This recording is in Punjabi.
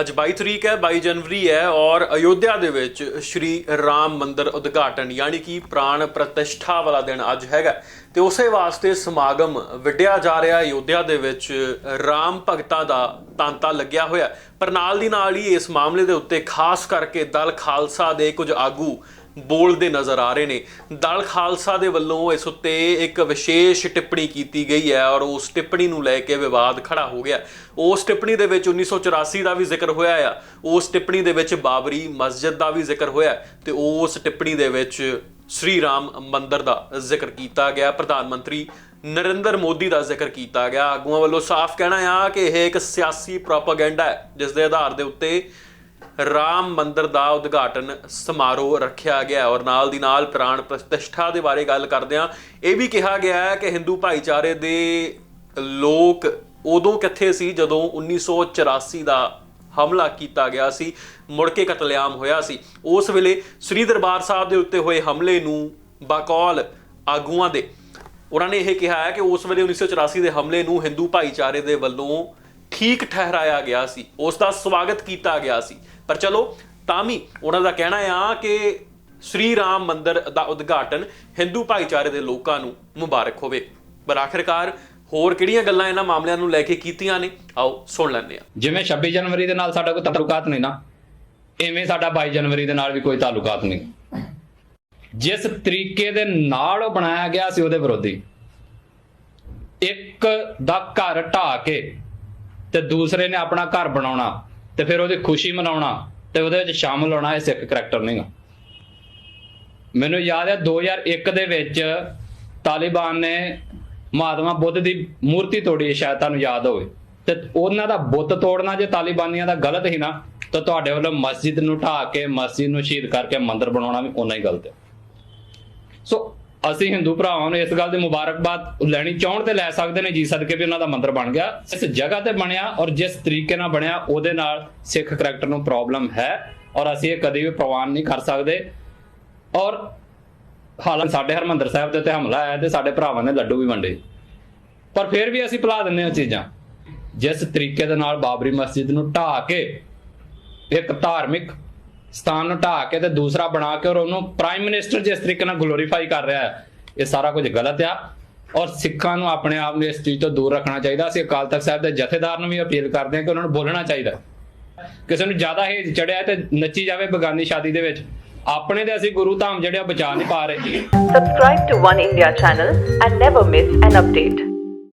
ਅੱਜ 22 ਤਰੀਕ ਹੈ 22 ਜਨਵਰੀ ਹੈ ਔਰ ਅਯੋਧਿਆ ਦੇ ਵਿੱਚ ਸ਼੍ਰੀ ਰਾਮ ਮੰਦਿਰ ਉਦਘਾਟਨ ਯਾਨੀ ਕਿ ਪ੍ਰਾਣ ਪ੍ਰਤਿਸ਼ਠਾ ਵਾਲਾ ਦਿਨ ਅੱਜ ਹੈਗਾ। ਤੇ ਉਸੇ ਵਾਸਤੇ ਸਮਾਗਮ ਵਿੱਢਿਆ ਜਾ ਰਿਹਾ ਅਯੋਧਿਆ ਦੇ ਵਿੱਚ ਰਾਮ ਭਗਤਾਂ ਦਾ ਤਾਂਤਾ ਲੱਗਿਆ ਹੋਇਆ ਪਰ ਨਾਲ ਦੀ ਨਾਲ ਹੀ ਇਸ ਮਾਮਲੇ ਦੇ ਉੱਤੇ ਖਾਸ ਕਰਕੇ ਦਲ ਖਾਲਸਾ ਦੇ ਕੁਝ ਆਗੂ ਬੋਲਦੇ ਨਜ਼ਰ ਆ ਰਹੇ ਨੇ। ਦਲ ਖਾਲਸਾ ਦੇ ਵੱਲੋਂ ਇਸ ਉੱਤੇ ਇੱਕ ਵਿਸ਼ੇਸ਼ ਟਿੱਪਣੀ ਕੀਤੀ ਗਈ ਹੈ ਔਰ ਉਸ ਟਿੱਪਣੀ ਨੂੰ ਲੈ ਕੇ ਵਿਵਾਦ ਖੜਾ ਹੋ ਗਿਆ। ਉਸ ਟਿੱਪਣੀ ਦੇ ਵਿੱਚ 1984 ਦਾ ਵੀ ਜ਼ਿਕਰ ਹੋਇਆ ਆ। ਉਸ ਟਿੱਪਣੀ ਦੇ ਵਿੱਚ ਬਾਬਰੀ ਮਸਜਿਦ ਦਾ ਵੀ ਜ਼ਿਕਰ ਹੋਇਆ ਤੇ ਉਸ ਟਿੱਪਣੀ ਦੇ ਵਿੱਚ ਸ੍ਰੀ ਰਾਮ ਮੰਦਿਰ ਦਾ ਜ਼ਿਕਰ ਕੀਤਾ ਗਿਆ। ਪ੍ਰਧਾਨ ਮੰਤਰੀ ਨਰਿੰਦਰ ਮੋਦੀ ਦਾ ਜ਼ਿਕਰ ਕੀਤਾ ਗਿਆ। ਆਗੂਆਂ ਵੱਲੋਂ ਸਾਫ਼ ਕਹਿਣਾ ਆ ਕਿ ਇਹ ਇੱਕ ਸਿਆਸੀ ਪ੍ਰੋਪਾਗੈਂਡਾ ਹੈ, ਜਿਸ ਦੇ ਆਧਾਰ ਦੇ ਉੱਤੇ ਰਾਮ ਮੰਦਿਰ ਦਾ ਉਦਘਾਟਨ ਸਮਾਰੋਹ ਰੱਖਿਆ ਗਿਆ ਔਰ ਨਾਲ ਦੀ ਨਾਲ ਪ੍ਰਾਣ ਪ੍ਰਤਿਸ਼ਠਾ ਦੇ ਬਾਰੇ ਗੱਲ ਕਰਦਿਆਂ ਇਹ ਵੀ ਕਿਹਾ ਗਿਆ ਹੈ ਕਿ ਹਿੰਦੂ ਭਾਈਚਾਰੇ ਦੇ ਲੋਕ ਉਦੋਂ ਕਿੱਥੇ ਸੀ ਜਦੋਂ 1984 ਦਾ ਹਮਲਾ ਕੀਤਾ ਗਿਆ ਸੀ, ਮੁੜ ਕੇ ਕਤਲੇਆਮ ਹੋਇਆ ਸੀ। ਉਸ ਵੇਲੇ ਸ੍ਰੀ ਦਰਬਾਰ ਸਾਹਿਬ ਦੇ ਉੱਤੇ ਹੋਏ ਹਮਲੇ ਨੂੰ ਬਕੌਲ ਆਗੂਆਂ ਦੇ ਉਹਨਾਂ ਨੇ ਇਹ ਕਿਹਾ ਹੈ ਕਿ ਉਸ ਵੇਲੇ 1984 ਦੇ ਹਮਲੇ ਨੂੰ ਹਿੰਦੂ ਭਾਈਚਾਰੇ ਦੇ ਵੱਲੋਂ ਠੀਕ ਠਹਿਰਾਇਆ ਗਿਆ ਸੀ ਉਸ ਦਾ ਸਵਾਗਤ ਕੀਤਾ ਗਿਆ ਸੀ। ਪਰ ਚਲੋ, ਤਾਂ ਵੀ ਉਹਨਾਂ ਦਾ ਕਹਿਣਾ ਆ ਕਿ ਸ੍ਰੀ ਰਾਮ ਮੰਦਿਰ ਦਾ ਉਦਘਾਟਨ ਹਿੰਦੂ ਭਾਈਚਾਰੇ ਦੇ ਲੋਕਾਂ ਨੂੰ ਮੁਬਾਰਕ ਹੋਵੇ। ਪਰ ਆਖਿਰਕਾਰ ਹੋਰ ਕਿਹੜੀਆਂ ਗੱਲਾਂ ਇਹਨਾਂ ਮਾਮਲਿਆਂ ਨੂੰ ਲੈ ਕੇ ਕੀਤੀਆਂ ਨੇ? ਆਓ, ਸੁਣ ਲੈਂਦੇ ਹਾਂ। ਜਿਵੇਂ 26 ਜਨਵਰੀ ਦੇ ਨਾਲ ਸਾਡਾ ਕੋਈ ਤਾਲੁਕਾਤ ਨਹੀਂ ਨਾ ਐਵੇਂ ਸਾਡਾ 22 ਜਨਵਰੀ ਦੇ ਨਾਲ ਵੀ ਕੋਈ ਤਾਲੁਕਾਤ ਨਹੀਂ। ਜਿਸ ਤਰੀਕੇ ਦੇ ਨਾਲ ਉਹ ਬਣਾਇਆ ਗਿਆ ਸੀ ਉਹਦੇ ਵਿਰੋਧੀ। ਇੱਕ ਦਾ ਘਰ ਢਾ ਕੇ ਤੇ ਦੂਸਰੇ ਨੇ ਆਪਣਾ ਘਰ ਬਣਾਉਣਾ ਤੇ ਫਿਰ ਉਹਦੀ ਖੁਸ਼ੀ ਮਨਾਉਣਾ ਤੇ ਉਹਦੇ ਵਿੱਚ ਸ਼ਾਮਲ ਹੋਣਾ ਇਹ ਸਿੱਖ ਕਰੈਕਟਰ ਨਹੀਂਗਾ ਮੈਨੂੰ ਯਾਦ ਹੈ 2001 ਦੇ ਵਿੱਚ ਤਾਲਿਬਾਨ ਨੇ ਮਹਾਤਮਾ ਬੁੱਧ ਦੀ ਮੂਰਤੀ ਤੋੜੀ ਹੈ, ਸ਼ਾਇਦ ਤੁਹਾਨੂੰ ਯਾਦ ਹੋਵੇ। ਤੇ ਉਹਨਾਂ ਦਾ ਬੁੱਤ ਤੋੜਨਾ ਜੇ ਤਾਲਿਬਾਨੀਆਂ ਦਾ ਗਲਤ ਹੀ ਨਾ ਤਾਂ ਤੁਹਾਡੇ ਵੱਲੋਂ ਮਸਜਿਦ ਨੂੰ ਢਾ ਕੇ ਮਸਜਿਦ ਨੂੰ ਸ਼ਹੀਦ ਕਰਕੇ ਮੰਦਰ ਬਣਾਉਣਾ ਵੀ ਉਹਨਾਂ ਹੀ ਗਲਤ ਹੈ। ਸੋ ਅਸੀਂ ਹਿੰਦੂ ਭਰਾਵਾਂ ਨੂੰ ਇਸ ਗੱਲ ਦੀ ਮੁਬਾਰਕਬਾਦ ਲੈਣੀ ਚਾਹਣ ਤੇ ਲੈ ਸਕਦੇ ਨੇ, ਜੀ ਸਦਕੇ ਵੀ ਉਹਨਾਂ ਦਾ ਮੰਦਿਰ ਬਣ ਗਿਆ। ਇਸ ਜਗ੍ਹਾ ਤੇ ਬਣਿਆ ਔਰ ਜਿਸ ਤਰੀਕੇ ਨਾਲ ਬਣਿਆ, ਉਹਦੇ ਨਾਲ ਸਿੱਖ ਕਰੈਕਟਰ ਨੂੰ ਪ੍ਰੋਬਲਮ ਹੈ ਔਰ ਅਸੀਂ ਇਹ ਕਦੇ ਵੀ ਪ੍ਰਵਾਨ ਨਹੀਂ ਕਰ ਸਕਦੇ। ਔਰ ਹਾਲਾਂਕਿ ਸਾਡੇ ਹਰਮੰਦਰ ਸਾਹਿਬ ਦੇ ਉੱਤੇ ਹਮਲਾ ਆਇਆ ਤੇ ਸਾਡੇ ਭਰਾਵਾਂ ਨੇ ਲੱਡੂ ਵੀ ਵੰਡੇ। ਪਰ ਫਿਰ ਵੀ ਅਸੀਂ ਭੁਲਾ ਦਿੰਦੇ ਹਾਂ ਚੀਜ਼ਾਂ। ਜਿਸ ਤਰੀਕੇ ਦੇ ਨਾਲ ਬਾਬਰੀ ਮਸਜਿਦ ਨੂੰ ਢਾ ਕੇ ਇੱਕ ਧਾਰਮਿਕ ਸਥਾਨ ਨੂੰ ਢਾ ਕੇ ਤੇ ਦੂਸਰਾ ਬਣਾ ਕੇ ਔਰ ਉਹਨੂੰ ਪ੍ਰਾਈਮ ਮਿਨਿਸਟਰ ਜਿਸ ਤਰੀਕੇ ਨਾਲ ਗਲੋਰੀਫਾਈ ਕਰ ਰਿਹਾ ਹੈ, ਇਹ ਸਾਰਾ ਕੁਝ ਗਲਤ ਆ। ਔਰ ਸਿੱਖਾਂ ਨੂੰ ਆਪਣੇ ਆਪ ਨੂੰ ਇਸ ਚੀਜ਼ ਤੋਂ ਦੂਰ ਰੱਖਣਾ ਚਾਹੀਦਾ। ਅਸੀਂ ਅਕਾਲ ਤਖਤ ਸਾਹਿਬ ਦੇ ਜਥੇਦਾਰ ਨੂੰ ਵੀ ਅਪੀਲ ਕਰਦੇ ਹਾਂ ਕਿ ਉਹਨਾਂ ਨੂੰ ਬੋਲਣਾ ਚਾਹੀਦਾ। ਕਿਸੇ ਨੂੰ ਜ਼ਿਆਦਾ ਹੇਜ ਚੜਿਆ ਤੇ ਨੱਚੀ ਜਾਵੇ ਬਗਾਨੀ ਸ਼ਾਦੀ ਦੇ ਵਿੱਚ। ਆਪਣੇ ਦੇ ਅਸੀਂ ਗੁਰੂ ਧਾਮ ਜਿਹੜੇ ਬਚਾ ਨਹੀਂ ਪਾ ਰਹੇ। Subscribe to One India channel and never miss an update.